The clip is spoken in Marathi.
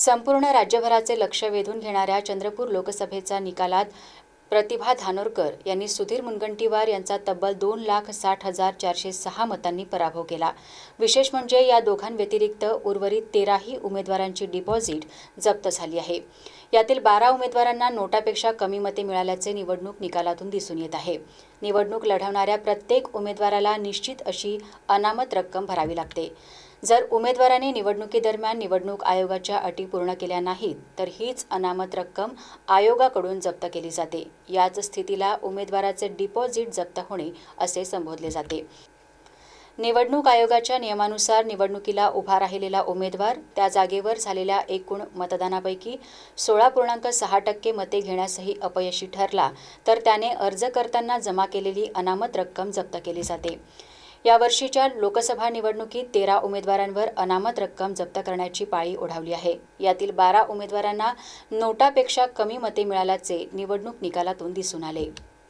संपूर्ण राज्यभराचे लक्ष वेधून घेणाऱ्या चंद्रपूर लोकसभेचा निकालात प्रतिभा धानोरकर यांनी सुधीर मुनगंटीवार यांचा तब्बल दोन लाख साठ हजार चारशे सहा मतांनी पराभव केला. विशेष म्हणजे या दोघांव्यतिरिक्त उर्वरित तेराही उमेदवारांची डिपॉझिट जप्त झाली आहे. यातील बारा उमेदवारांना नोटापेक्षा कमी मते मिळाल्याचे निवडणूक निकालातून दिसून येत आहे. निवडणूक लढवणाऱ्या प्रत्येक उमेदवाराला निश्चित अशी अनामत रक्कम भरावी लागते. जर उमेदवाराने निवडणुकीदरम्यान निवडणूक आयोगाच्या अटी पूर्ण केल्या नाहीत तर हीच अनामत रक्कम आयोगाकडून जप्त केली जाते. याच स्थितीला उमेदवाराचे डिपॉझिट जप्त होणे असे संबोधले जाते. निवडणूक आयोगाच्या नियमानुसार निवडणुकीला उभा राहिलेला उमेदवार त्या जागेवर झालेल्या एकूण मतदानापैकी सोळा पूर्णांक सहा टक्के मते घेण्यासही अपयशी ठरला तर त्याने अर्ज करताना जमा केलेली अनामत रक्कम जप्त केली जाते. यावर्षीच्या लोकसभा निवडणुकीत तेरा उमेदवारांवर अनामत रक्कम जप्त करण्याची पाळी ओढावली आहे. यातील बारा उमेदवारांना नोटापेक्षा कमी मते मिळाल्याचे निवडणूक निकालातून दिसून आले.